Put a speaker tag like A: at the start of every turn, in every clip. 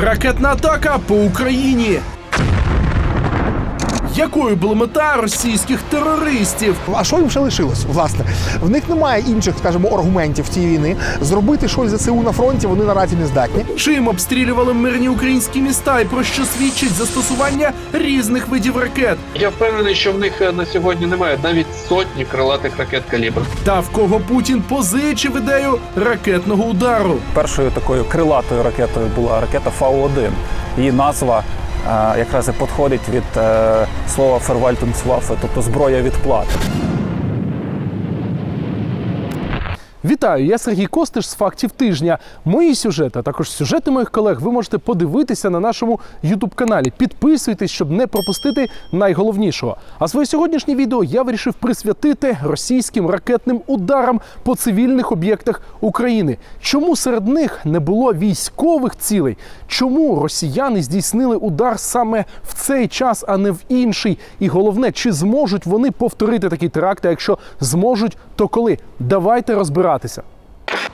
A: Ракетна атака по Україні. Якою була мета російських терористів?
B: А що їм ще лишилось? Власне, в них немає інших, скажімо, аргументів цієї війни. Зробити щось ЗСУ на фронті вони наразі не здатні.
A: Чим обстрілювали мирні українські міста і про що свідчить застосування різних видів ракет?
C: Я впевнений, що в них е, на сьогодні немає навіть сотні крилатих ракет калібр.
A: Та в кого Путін позичив ідею ракетного удару?
D: Першою такою крилатою ракетою була ракета Фау-1. Її назва якраз і підходить від е, слова Фервальтунцвафе, тобто зброя відплати.
A: Вітаю, я Сергій Костиш з фактів тижня. Мої сюжети, а також сюжети моїх колег, ви можете подивитися на нашому Ютуб каналі. Підписуйтесь, щоб не пропустити найголовнішого. А своє сьогоднішнє відео я вирішив присвятити російським ракетним ударам по цивільних об'єктах України. Чому серед них не було військових цілей? Чому росіяни здійснили удар саме в цей час, а не в інший? І головне, чи зможуть вони повторити такі теракти? Якщо зможуть, то коли? Давайте розбиратися.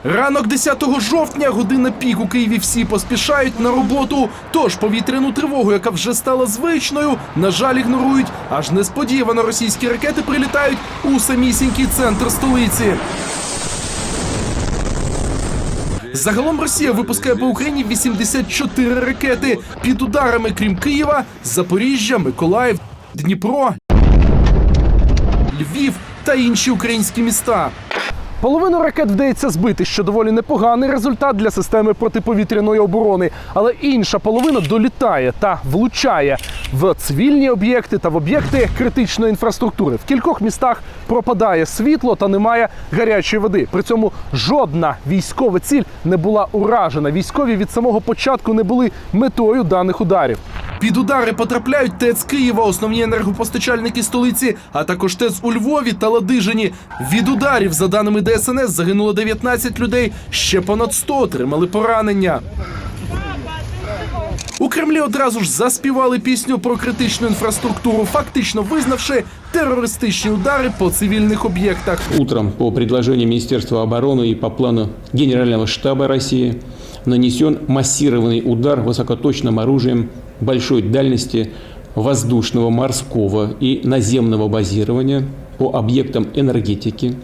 A: Ранок 10 жовтня, година пік у Києві всі поспішають на роботу. Тож повітряну тривогу, яка вже стала звичною, на жаль, ігнорують. Аж несподівано російські ракети прилітають у самісінький центр столиці. Загалом Росія випускає по Україні 84 ракети під ударами, крім Києва, Запоріжжя, Миколаїв, Дніпро, Львів та інші українські міста. Половину ракет вдається збити, що доволі непоганий результат для системи протиповітряної оборони. Але інша половина долітає та влучає в цивільні об'єкти та в об'єкти критичної інфраструктури. В кількох містах пропадає світло та немає гарячої води. При цьому жодна військова ціль не була уражена. Військові від самого початку не були метою даних ударів. Під удари потрапляють ТЕЦ Києва, основні енергопостачальники столиці, а також ТЕЦ у Львові та Ладижині. Від ударів, за даними ДСНС, загинуло 19 людей. Ще понад 100 отримали поранення. У Кремлі одразу ж заспівали пісню про критичну інфраструктуру, фактично визнавши терористичні удари по цивільних об'єктах.
E: Утром по предложению Министерства обороны и по плану Генерального штаба России нанесен массированный удар высокоточным оружием большой дальности воздушного, морского и наземного базирования по объектам энергетики,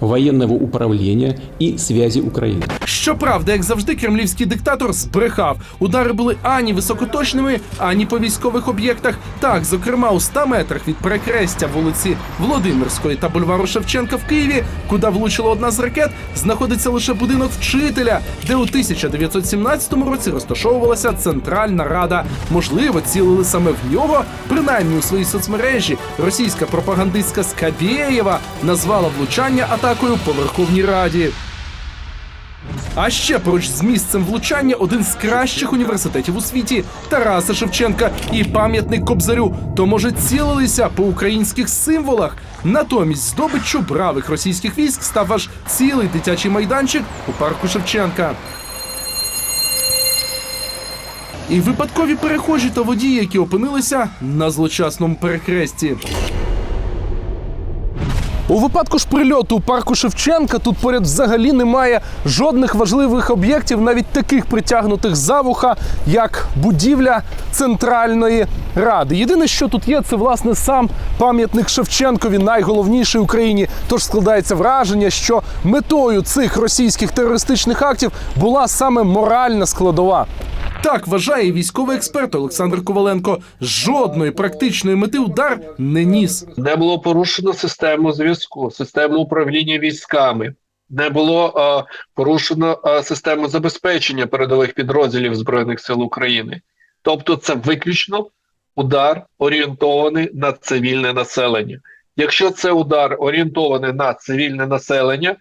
E: военного управления и связи Украины.
A: Щоправда, як завжди, кремлівський диктатор збрехав. Удари були ані високоточними, ані по військових об'єктах. Так, зокрема, у 100 метрах від перекрестя вулиці Володимирської та бульвару Шевченка в Києві, куди влучила одна з ракет, знаходиться лише будинок вчителя, де у 1917 році розташовувалася Центральна Рада. Можливо, цілили саме в нього. Принаймні у своїй соцмережі російська пропагандистка Скабєєва назвала влучання атакою по Верховній Раді. А ще поруч з місцем влучання один з кращих університетів у світі Тараса Шевченка і пам'ятник Кобзарю. То може цілилися по українських символах. Натомість здобиччю бравих російських військ став аж цілий дитячий майданчик у парку Шевченка. І випадкові перехожі та водії, які опинилися на злочасному перехресті. У випадку ж прильоту у парку Шевченка тут поряд взагалі немає жодних важливих об'єктів, навіть таких притягнутих за вуха, як будівля Центральної Ради. Єдине, що тут є, це власне сам пам'ятник Шевченкові, найголовніший Україні. Тож складається враження, що метою цих російських терористичних актів була саме моральна складова. Так вважає військовий експерт Олександр Коваленко. Жодної практичної мети удар не ніс.
C: Не було порушено систему зв'язку, систему управління військами. Не було е, порушено е, систему забезпечення передових підрозділів Збройних сил України. Тобто, це виключно удар орієнтований на цивільне населення. Якщо це удар орієнтований на цивільне населення,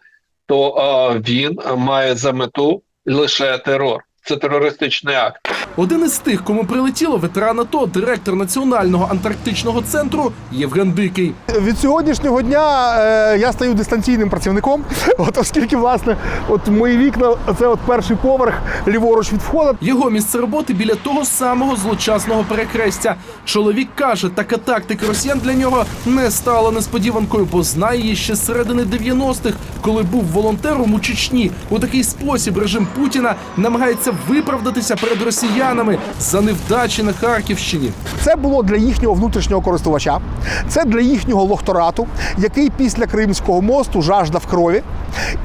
C: то е, він має за мету лише терор. Це терористичний акт.
A: Один із тих, кому прилетіло ветеран АТО, директор Національного антарктичного центру Євген Дикий.
B: Від сьогоднішнього дня е, я стаю дистанційним працівником, от оскільки, власне, от мої вікна, це от перший поверх, ліворуч від входу.
A: Його місце роботи біля того самого злочасного перекрестя. Чоловік каже, така тактика росіян для нього не стала несподіванкою, бо знає її ще з середини 90-х, коли був волонтером у Чечні. У такий спосіб режим Путіна намагається виправдатися перед росіянами за невдачі на Харківщині.
B: Це було для їхнього внутрішнього користувача, це для їхнього лохторату, який після Кримського мосту жаждав крові.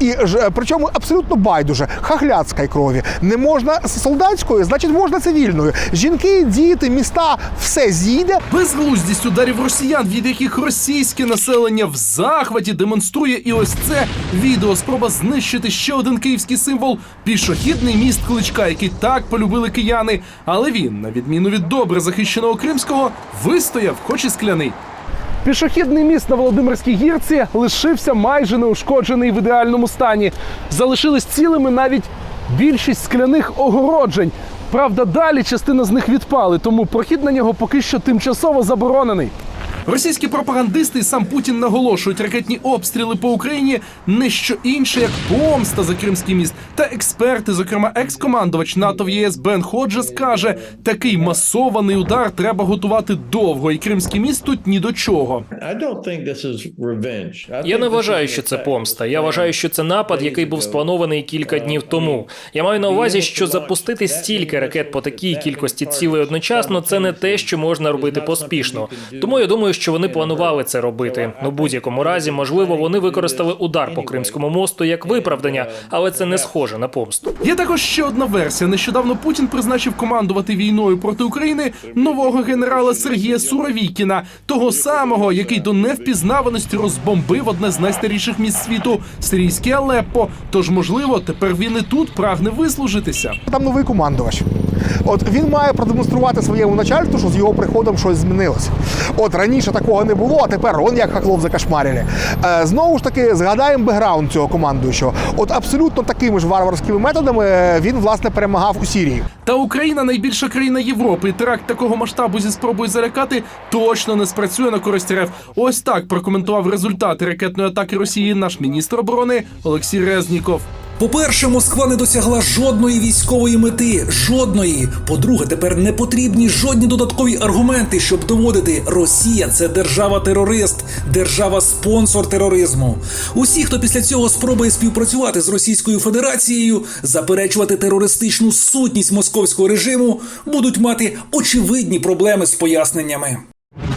B: І ж, причому абсолютно байдуже хахляцької крові. Не можна солдатської, значить можна цивільною. Жінки, діти, міста все з'їде.
A: Безглуздість ударів росіян, від яких російське населення в захваті демонструє і ось це відео спроба знищити ще один київський символ пішохідний міст Кличка, який так полюбили кияни. Але він, на відміну від добре захищеного кримського, вистояв, хоч і скляний. Пішохідний міст на Володимирській гірці лишився майже неушкоджений в ідеальному стані. Залишились цілими навіть більшість скляних огороджень. Правда, далі частина з них відпали, тому прохід на нього поки що тимчасово заборонений. Російські пропагандисти і сам Путін наголошують, ракетні обстріли по Україні не що інше, як помста за Кримський міст. Та експерти, зокрема екс-командувач НАТО в ЄС Бен Ходжес, каже, такий масований удар треба готувати довго, і Кримський міст тут ні до чого.
F: Я не вважаю, що це помста. Я вважаю, що це напад, який був спланований кілька днів тому. Я маю на увазі, що запустити стільки ракет по такій кількості цілей одночасно це не те, що можна робити поспішно. Тому я думаю, що вони планували це робити. Ну, будь-якому разі, можливо, вони використали удар по Кримському мосту як виправдання, але це не схоже на помсту.
A: Є також ще одна версія. Нещодавно Путін призначив командувати війною проти України нового генерала Сергія Суровікіна, того самого, який до невпізнаваності розбомбив одне з найстаріших міст світу сирійське Алеппо. Тож, можливо, тепер він і тут прагне вислужитися.
B: Там новий командувач. От він має продемонструвати своєму начальству, що з його приходом щось змінилось. От раніше такого не було, а тепер он як хаклов закашмарили. Е, знову ж таки, згадаємо бекграунд цього командуючого. От абсолютно такими ж варварськими методами е, він власне перемагав у Сірії.
A: Та Україна найбільша країна Європи. Теракт такого масштабу зі спробою залякати точно не спрацює на користь РФ. Ось так прокоментував результати ракетної атаки Росії наш міністр оборони Олексій Резніков.
G: По-перше, Москва не досягла жодної військової мети. Жодної. По-друге, тепер не потрібні жодні додаткові аргументи, щоб доводити, Росія це держава-терорист, держава-спонсор тероризму. Усі, хто після цього спробує співпрацювати з Російською Федерацією, заперечувати терористичну сутність московського режиму, будуть мати очевидні проблеми з поясненнями.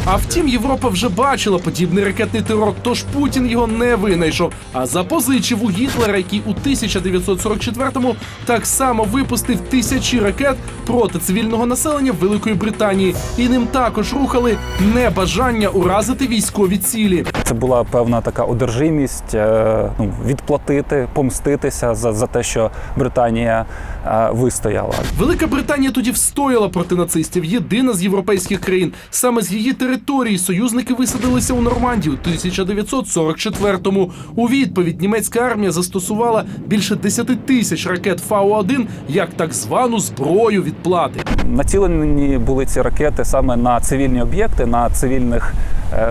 A: А втім, Європа вже бачила подібний ракетний терор, тож Путін його не винайшов, а запозичив у Гітлера, який у 1944-му так само випустив тисячі ракет проти цивільного населення Великої Британії, і ним також рухали небажання уразити військові цілі.
D: Це була певна така одержимість е, ну, відплатити, помститися за, за те, що Британія е, вистояла.
A: Велика Британія тоді встояла проти нацистів. Єдина з європейських країн. Саме з її території союзники висадилися у Нормандію у 1944-му. У відповідь німецька армія застосувала більше 10 тисяч ракет Фау-1 як так звану зброю відплати.
D: Націлені були ці ракети саме на цивільні об'єкти, на цивільних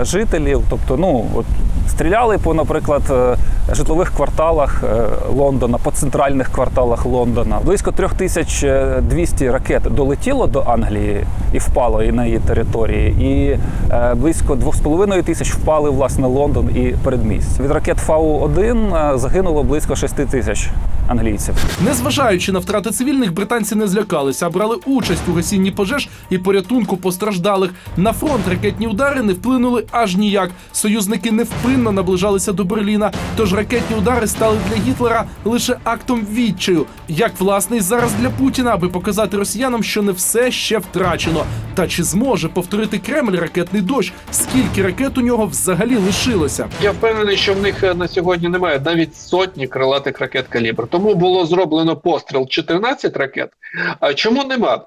D: жителів. Тобто, ну от стріляли по, наприклад, е, житлових кварталах е, Лондона, по центральних кварталах Лондона. Близько 3200 ракет долетіло до Англії і впало і на її території, і е, близько 2,5 тисяч впали власне Лондон і передмість. Від ракет Фау-1 е, загинуло близько 6 тисяч англійців.
A: Незважаючи на втрати цивільних, британці не злякалися, а брали участь у гасінні пожеж і порятунку постраждалих. На фронт ракетні удари не вплинули аж ніяк. Союзники невпинно наближалися до Берліна. Тож ракетні удари стали для Гітлера лише актом відчаю, як власне і зараз для Путіна, аби показати росіянам, що не все ще втрачено. Та чи зможе повторити Кремль ракетний дощ? Скільки ракет у нього взагалі лишилося?
C: Я впевнений, що в них е, на сьогодні немає навіть сотні крилатих ракет калібр. Тому було зроблено постріл 14 ракет. А чому нема?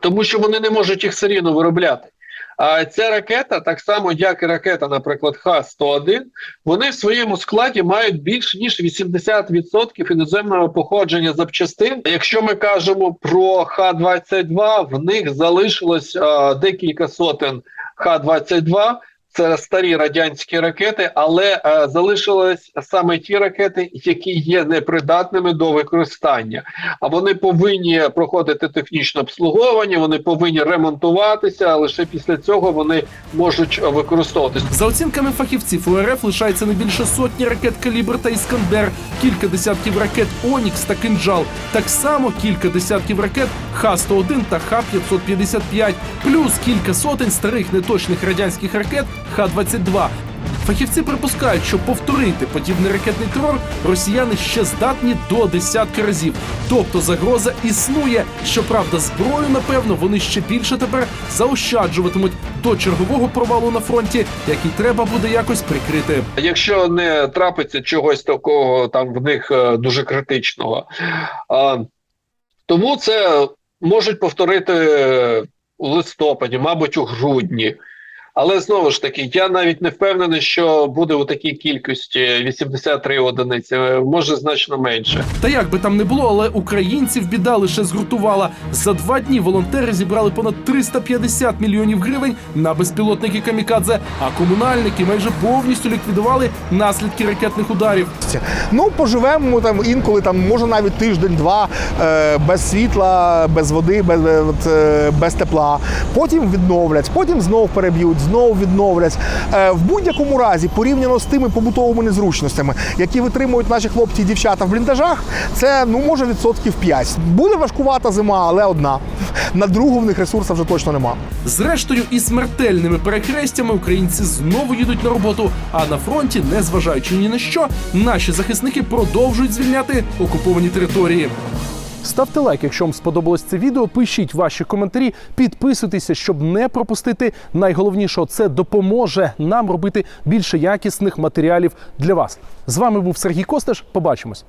C: Тому що вони не можуть їх серійно виробляти. А ця ракета, так само як і ракета, наприклад, Х-101, вони в своєму складі мають більш ніж 80% іноземного походження запчастин. Якщо ми кажемо про Х-22, в них залишилось а, декілька сотень Х-22. Це старі радянські ракети, але е, залишились саме ті ракети, які є непридатними до використання. А вони повинні проходити технічне обслуговування, вони повинні ремонтуватися. а Лише після цього вони можуть використовуватися.
A: За оцінками фахівців, у РФ лишається не більше сотні ракет «Калібр» та «Іскандер», кілька десятків ракет «Онікс» та «Кинджал», так само кілька десятків ракет Х-101 та Х-555, плюс кілька сотень старих неточних радянських ракет Х-22. Фахівці припускають, що повторити подібний ракетний терор росіяни ще здатні до десятки разів. Тобто загроза існує. Щоправда, зброю, напевно, вони ще більше тепер заощаджуватимуть до чергового провалу на фронті, який треба буде якось прикрити.
C: Якщо не трапиться чогось такого там в них е, дуже критичного, а, тому це можуть повторити у листопаді, мабуть, у грудні. Але знову ж таки, я навіть не впевнений, що буде у такій кількості 83 одиниці, може значно менше.
A: Та як би там не було, але українців біда лише згуртувала. За два дні волонтери зібрали понад 350 мільйонів гривень на безпілотники камікадзе, а комунальники майже повністю ліквідували наслідки ракетних ударів.
B: Ну, поживемо там інколи, там може навіть тиждень-два е, без світла, без води, без, е, е, без тепла. Потім відновлять, потім знов переб'ють, знов відновлять. Е, в будь-якому разі, порівняно з тими побутовими незручностями, які витримують наші хлопці і дівчата в бліндажах, це ну може відсотків 5. Буде важкувата зима, але одна. На другу в них ресурсів вже точно нема.
A: Зрештою, і смертельними перехрестями українці знову їдуть на роботу. А на фронті, незважаючи ні на що, наші захисники продовжують звільняти окуповані території. Ставте лайк, якщо вам сподобалось це відео. Пишіть ваші коментарі, підписуйтеся, щоб не пропустити найголовнішого. Це допоможе нам робити більше якісних матеріалів для вас. З вами був Сергій Костеш. Побачимось.